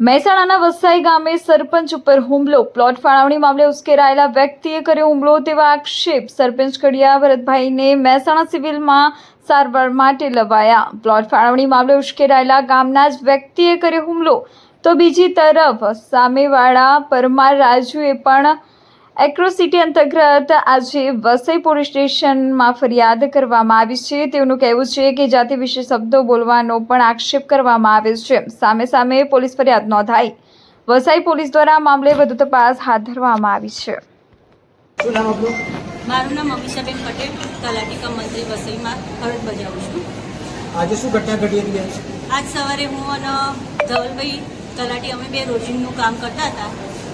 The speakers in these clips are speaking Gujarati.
મહેસાણાના વસાઈ ગામે સરપંચ ઉપર હુમલો. પ્લોટ ફાળવણી મામલે ઉશ્કેરાયેલા વ્યક્તિએ કર્યો હુમલો તેવા આક્ષેપ સરપંચ કડિયા ભરતભાઈને મહેસાણા સિવિલમાં સારવાર માટે લવાયા. પ્લોટ ફાળવણી મામલે ઉશ્કેરાયેલા ગામના જ વ્યક્તિએ કર્યો હુમલો. તો બીજી તરફ સામેવાળા પરમાર રાજુએ પણ એક્રોસિટી અંતર્ગત આજે વસઈ પોલીસ સ્ટેશનમાં ફરિયાદ કરવામાં આવી છે. તેઓનું કહેવું છે કે જાતિ વિશે શબ્દો બોલવાનો પણ આક્ષેપ કરવામાં આવે છે. સામે સામે પોલીસ ફરિયાદ નોંધાઈ. વસાઈ પોલીસ દ્વારા આ મામલે વધુ તપાસ હાથ ધરવામાં આવી છે. મારું નામ અમીષાબેન પટેલ તલાટી કમ મંત્રી વસઈમાં ફરજ બજાવું છું. આજે શું ઘટના ઘટી હતી આજ સવારે હું અને ધવલભાઈ તલાટી અમે બે રોજિંગનું કામ કરતા હતા.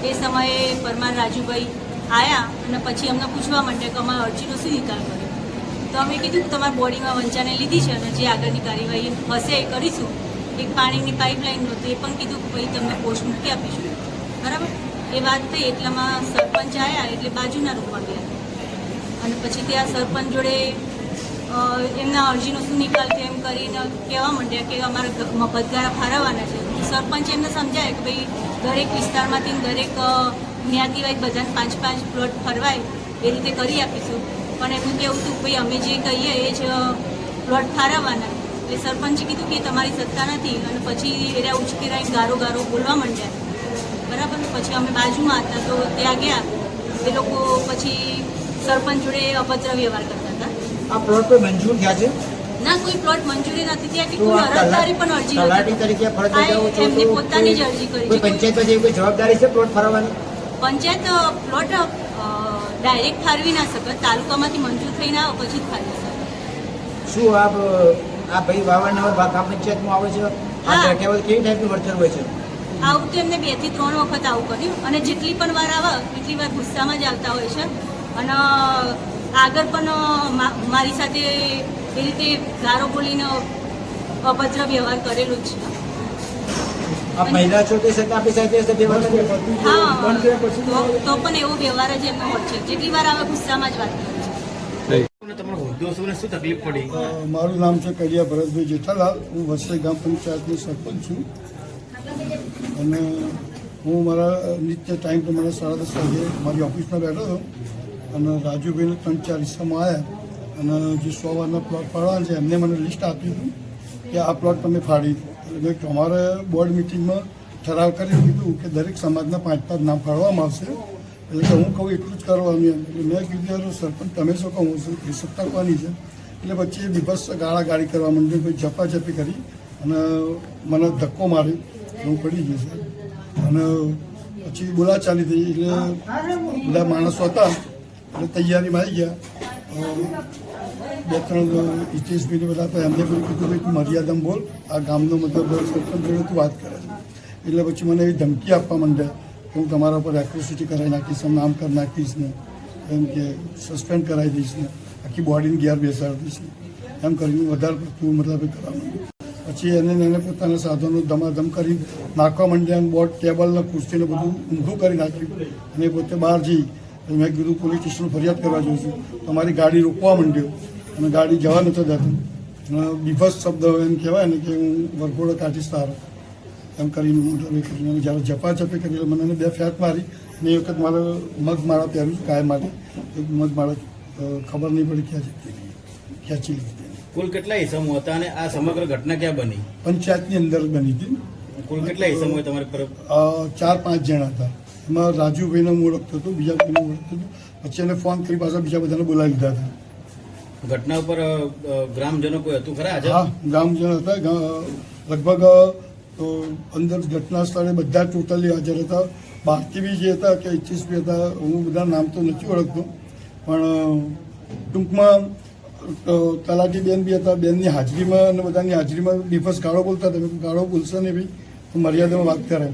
એ સમયે પરમાર રાજુભાઈ આવ્યા અને પછી અમને પૂછવા માંડ્યા કે અમારા અરજીનો શું નિકાલ કર્યો. તો અમે કીધું કે તમારા બોડીમાં વંચાને લીધી છે અને જે આગળની કાર્યવાહી હશે એ કરીશું. એક પાણીની પાઇપલાઇનનું તો એ પણ કીધું કે ભાઈ તમને પોસ્ટ મૂકી આપીશું. બરાબર? એ વાત થઈ, એટલામાં સરપંચ આવ્યા એટલે બાજુના રૂમમાં ગયા. અને પછી ત્યાં સરપંચ જોડે એમના અરજીનો શું નિકાલ છે એમ કરીને કહેવા માંડ્યા કે અમારે મફતગારા ફાળવવાના છે. સરપંચ એમને સમજાય કે ભાઈ દરેક વિસ્તારમાંથી દરેક જ્ઞાતિવાય બધાને પાંચ પાંચ પ્લોટ ફરવાય એ રીતે કરી આપીશું. પણ એમનું કેવું હતું ભાઈ અમે જે કહીએ એ જ પ્લોટ ફાળવવાના એટલે સરપંચે કીધું કે તમારી સત્તા નથી અને પછી એરા ઉચકેરાય ગારો ગારો બોલવા માંડ્યા. બરાબર? પછી અમે બાજુમાં હતા તો ત્યાં ગયા. એ લોકો પછી સરપંચ જોડે અભદ્ર વ્યવહાર કરતા હતા. આ પ્લોટ કોઈ મંજૂર થયા છે? ના કોઈ પ્લોટ મંજૂરી નથી ત્યાં કે કોઈ અરજદારી પણ અરજી નથી. તલાટી તરીકે ફરજ બજાવો છો એમની પોતાની જ અરજી કરી છે. પંચાયતમાં જેવી કોઈ જવાબદારી છે પ્લોટ ફરાવવાની પંચાયત પ્લોટ ડાયરેક્ટ ફાળવી ના શકે તાલુકામાંથી મંજૂર થઈને આવે પછી જ ફાળવી શકે. શું આપ આ ભાઈ વાવરનગર ભાખા પંચાયતમાં આવે છે? આ હા. બેઠા કેવી ટાઈપનું વર્તન હોય છે? આવું તો એમને બેથી ત્રણ વખત આવું કર્યું. અને જેટલી પણ વાર આવે એટલી વાર ગુસ્સામાં જ આવતા હોય છે. અને આગળ પણ મારી સાથે એ રીતે ગારો બોલીને અભદ્ર વ્યવહાર કરેલો જ છે. આપ મહિલા છો તે સત્તા આપણી સાથે વ્યવહાર તો પણ એવો વ્યવહાર જ એમનો હોય છે. જેટલી વાર આવે ગુસ્સામાં જ વાત કરે છે. મારું નામ છે કડિયા ભરતભાઈ જેઠાલાલ. હું વસ્તી ગામ પંચાયતનો સરપંચ છું. અને હું મારા નિત્ય ટાઈમ તો મને સાડા દસ વાગે મારી ઓફિસમાં બેઠો હતો. અને રાજુભાઈને ત્રણ ચાર હિસ્સામાં આવ્યા. અને જે સો વારના પ્લોટ ફાળવાના છે એમને મને લિસ્ટ આપ્યું હતું કે આ પ્લોટ તમે ફાડી એટલે અમારે બોર્ડ મિટિંગમાં ઠરાવ કરી દીધું કે દરેક સમાજના પાંચ પાંચ નામ ફાળવામાં આવશે. એટલે કે હું કહું એટલું જ કરવાનું એમ એટલે મેં કીધું, યાર, સરપંચ, તમે શું કહું? છું એ સત્તા કોની છે? એટલે પછી બિભત્સ ગાળા ગાળી કરવા માંડ્યું પછી ઝપાઝપી કરી અને મને ધક્કો માર્યો હું પડી ગયો છે. અને પછી બોલાચાલી થઈ, એટલે બધા માણસો હતા, એટલે તૈયારીમાં આવી ગયા. બે ત્રણ હિતેશભાઈને બધા હતા એમને પણ કીધું કે તું બોલ, આ ગામનો મતલબ સરપંચ જોડે તું વાત કરે એટલે પછી મને એવી ધમકી આપવા માંડ્યા કે હું તમારા પર એક્રોસિટી કરાવી નાખીશ હું નામ કરી નાખીશ ને, એમ કે સસ્પેન્ડ કરાવી દઈશ ને, આખી બોડીને ગેર બેસાડી દઈશ ને. એમ કરીને વધારે પડતું મતલબ કરવા પછી એને એને પોતાના સાધનો ધમાધમ કરી નાખવા માંડ્યા અને બોર્ડ ટેબલને ખુરશીને બધું ઊંધું કરી નાખ્યું. અને પોતે બહાર જઈ, મેં કીધું, પોલીસ સ્ટેશન ફરિયાદ કરવા જઉં છું. તમારી ગાડી રોકવા માંડ્યો. અને ગાડી જવા નથી દેતો અને બીભત્સ શબ્દ એમ કહેવાય ને કે હું વરઘોડો કાઢીશ તારો. એમ કરીને હું કરીને જ્યારે ઝપાઝપી કરી એટલે મને એને બે ફેટ મારી ને એ વખત મારે મગમાળા પહેર્યું કાય માટે. એક મગમાળા ખબર નહીં પડી ક્યાં જતી ખેંચી લીધી કુલ કેટલા ઇસમો હતા અને આ સમગ્ર ઘટના ક્યાં બની? પંચાયતની અંદર બની હતી. કુલ કેટલા ઇસમો હોય તમારી પર ચાર પાંચ જણા હતા. એમાં રાજુભાઈને હું ઓળખતો હતો બીજા કોઈને ઓળખતો હતો. પછી એને ફોન કરી પાછા બીજા બધાને બોલાવી લીધા હતા. ઘટના ઉપર ગ્રામજનો કોઈ હતું ખરા હા ગામજનો હતા. લગભગ અંદર ઘટના સ્થળે બધા ટોટલી હાજર હતા. બહારથી બી જે હતા કે ઇચ્છીસભી હતા, હું બધા નામ તો નથી ઓળખતો. પણ ટૂંકમાં તલાટી બેન બી હતા, બેનની હાજરીમાં અને બધાની હાજરીમાં ડિફસ ગાળો બોલતા હતા. ગાળો બોલશે નહીં ભાઈ મર્યાદામાં વાત કરે